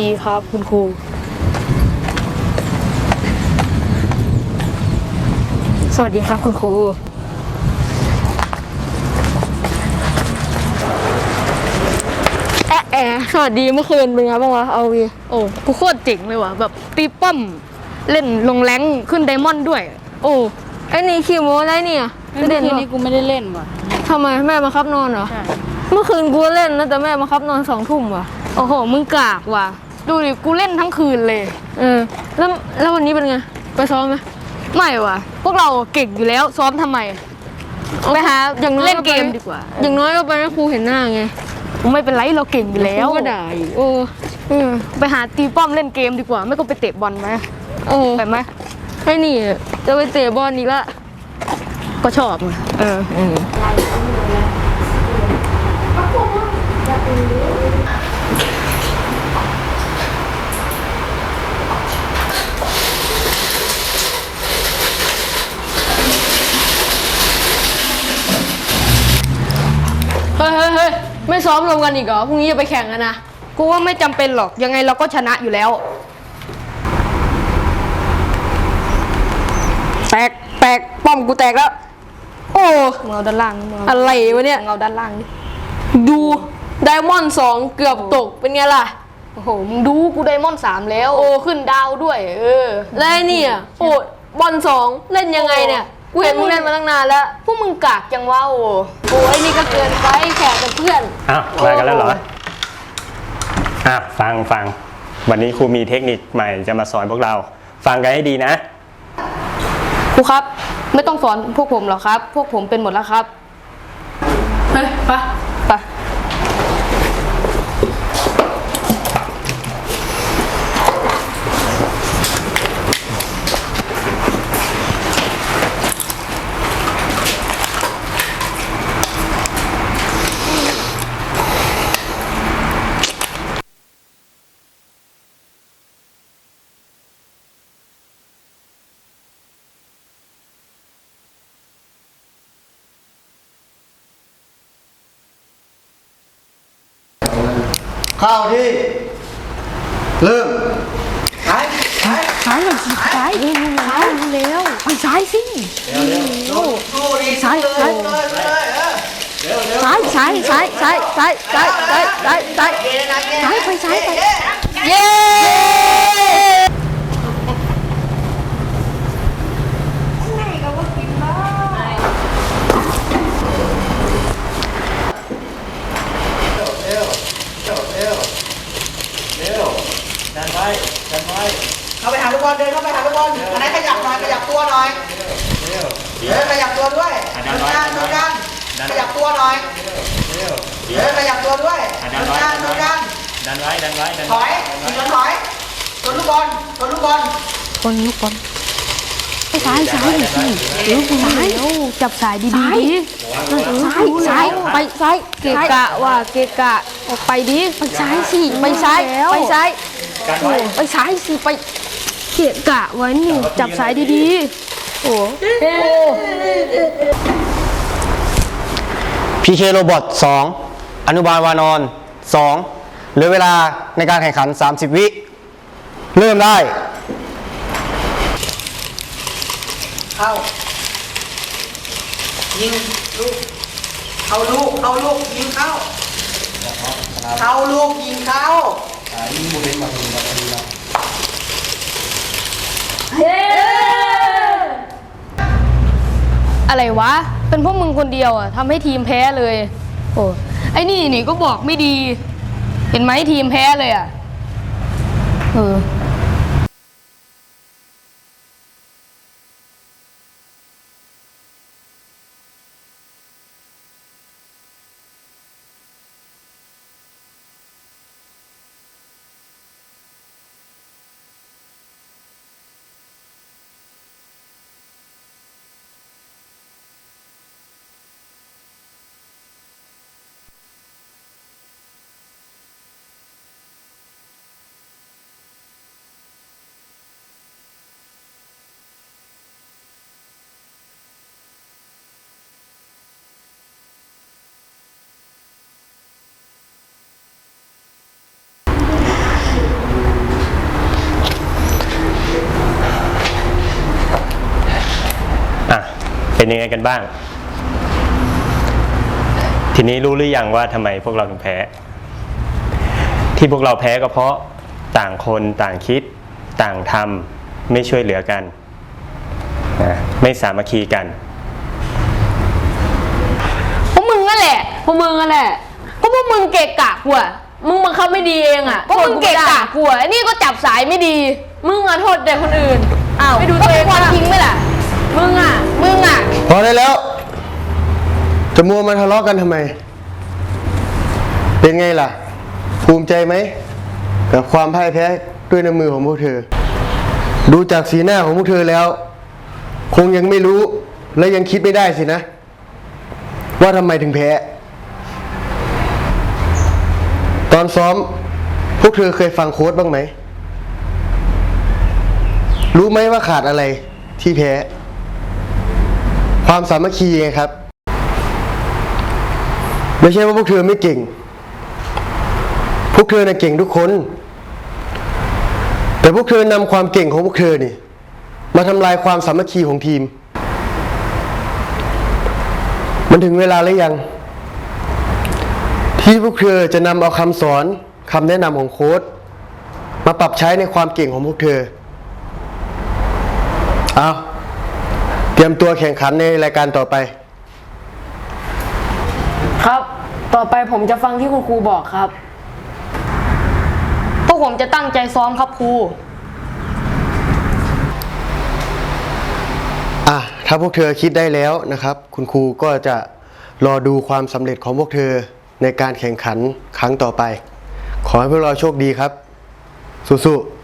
วัสดีครับคุณครู สวัสดีครับคุณครู แอะแอะสวัสดีเมื่อคืนเป็นไงบ้างวะเอาวีโอ้กูโคตรเจ๋งเลยว่ะ แบบตีป้อม เล่นลงแรงค์ขึ้นไดมอนด์ด้วย โอ้ไอ้นี่ขี้โม้ไรเนี่ยเมื่อคืนนี้กูไม่ได้เล่นว่ะทำไมแม่มาคับนอนเหรอใช่เมื่อคืนกูเล่นนะแต่แม่มาคับนอนสองทุ่มว่ะ โอ้โห มึงกากว่ะ ดูดิกูเล่นทั้งคืนเลยเออแล้วแล้ววันนี้เป็นไง ไปซ้อมไหมไม่ว่ะ พวกเราเก่งอยู่แล้วซ้อมทำไมไปหาอย่างเล่นเกมดีกว่า อย่างน้อยก็ไปให้ครูเห็นหน้าไงไม่เป็นไรเราเก่งอยู่แล้วครูก็ด่าอยู่โอ้เออไปหาตีป้อมเล่นเกมดีกว่า ไม่ก็ไปเตะบอลไหมโอ้ไปไหมไอ้นี่จะไปเตะบอลอีกละก็ชอบไงเออเออ เฮ้ยเฮ้ยเฮ้ยไม่ ซ้อมรวมกันอีกเหรอพรุ่งนี้จะไปแข่งกันนะ กูว่าไม่จำเป็นหรอก ยังไงเราก็ชนะอยู่แล้ว แตก แตก ป้อมกูแตกแล้ว โอ้ มึงเอาด้านล่างมึงเอาอะไรวะเนี่ย มึงเอาด้านล่างดิ ดู ไดมอนด์สองเกือบตกเป็นไงล่ะ โอ้โห มึงดูกูไดมอนด์สามแล้ว โอ้ ขึ้นดาวด้วย เออ แล้วไอ้เนี่ย โอ้บอลสองเล่นยังไงเนี่ย กูเห็นมึงเล่นมาตั้งนานแล้ว พวกมึงกากจังวะโอ้โอ้ยนี่ก็เกินไปแข่งกับเพื่อน อ้าวมากันแล้วเหรออะฟังฟัง วันนี้ครูมีเทคนิคใหม่จะมาสอนพวกเรา ฟังกันให้ดีนะ ครูครับ ไม่ต้องสอนพวกผมหรอกครับ พวกผมเป็นหมดแล้วครับ เฮ้ยไป เข้าที่เริ่มไปไปซ้ายหน่อยสิซ้ายซ้ายเร็วไปซ้ายสิเร็วเร็วสู้ดิซ้ายเลยซ้ายเลยเลยเออเร็วเร็วซ้ายซ้ายซ้ายซ้ายซ้ายซ้ายซ้ายซ้ายซ้ายเกนะเกซ้ายไปซ้ายไปเอ๊ะเย้ เร็วเร็วเร็วเร็วดันไว้ดันไว้ เข้าไปหาลูกบอลเดินเข้าไปหาลูกบอลอันไหนขยับหน่อยขยับตัวหน่อย เร็ว เดินขยับตัวด้วยเดินด้านเดินด้านขยับตัวห น่อยเร็วเดินขยับตัวด้วยเดินด้านเดินด้านดันไว้ดันไว้ดันถอยยิงถอยชนลูกบอลชนลูกบอลคนลูกบอลไปซ้ายซ้ายหน่อยสิเร็วซ้ายจับสายดีๆดิซ้ายซ้ายไปซ้ายเกะกะว่ะเกะกะออกไปดิไปซ้ายสิไปซ้ายไปซ้ายกันไว้ไปซ้ายสิไปเกะกะไว้นี่จับสายดีๆโอ้โอ้ พีเคโรบอท2อนุบาลวานอน2เหลือเวลาในการแข่งขัน 30 วิ เริ่มได้เข้ายิงลูกเอาลูกเอาลูกยิงเข้าเข้าลูกยิงเข้าอะไรวะ เป็นพวกมึงคนเดียวอะทำให้ทีมแพ้เลย โอ้ไอ้นี่นี่ก็บอกไม่ดี เห็นไหมทีมแพ้เลยอะ เออ ยังไงกันบ้าง ทีนี้รู้หรือยังว่าทำไมพวกเราถึงแพ้ ที่พวกเราแพ้ก็เพราะต่างคนต่างคิดต่างทำไม่ช่วยเหลือกันนะไม่สามัคคีกัน พวกมึงนั่นแหละ พวกมึงอะแหละ ก็พวกมึงเกะกะกูอะมึงบังคับไม่ดีเองอะพวกมึงเกะกะกูอะไอ้นี่ก็จับสายไม่ดี มึงอะโทษแต่คนอื่นอ้าวไม่ดูก็ตัวเอเป็นงความบ้างจริงไหมล่ะ มึงอะ มึงอะ พอได้แล้ว จะมัวมาทะเลาะกันทำไม เป็นไงล่ะ ภูมิใจไหม กับความพ่ายแพ้ด้วยน้ำมือของพวกเธอ ดูจากสีหน้าของพวกเธอแล้ว คงยังไม่รู้และยังคิดไม่ได้สินะ ว่าทำไมถึงแพ้ ตอนซ้อม พวกเธอเคยฟังโค้ดบ้างไหม รู้ไหมว่าขาดอะไรที่แพ้ ความสามัคคีไงครับ ไม่ใช่ว่าพวกเธอไม่เก่ง พวกเธอน่ะเก่งทุกคน แต่พวกเธอนำความเก่งของพวกเธอนี่ มาทำลายความสามัคคีของทีม มันถึงเวลาแล้วยัง ที่พวกเธอจะนำเอาคำสอนคำแนะนำของโค้ดมาปรับใช้ในความเก่งของพวกเธอ เอา รียมตัวแข่งขันในรายการต่อไป ครับ ต่อไปผมจะฟังที่คุณครูบอกครับ พวกผมจะตั้งใจซ้อมครับครู อะ ถ้าพวกเธอคิดได้แล้วนะครับ คุณครูก็จะรอดูความสำเร็จของพวกเธอในการแข่งขันครั้งต่อไป ขอให้พวกเราโชคดีครับ สู้ๆ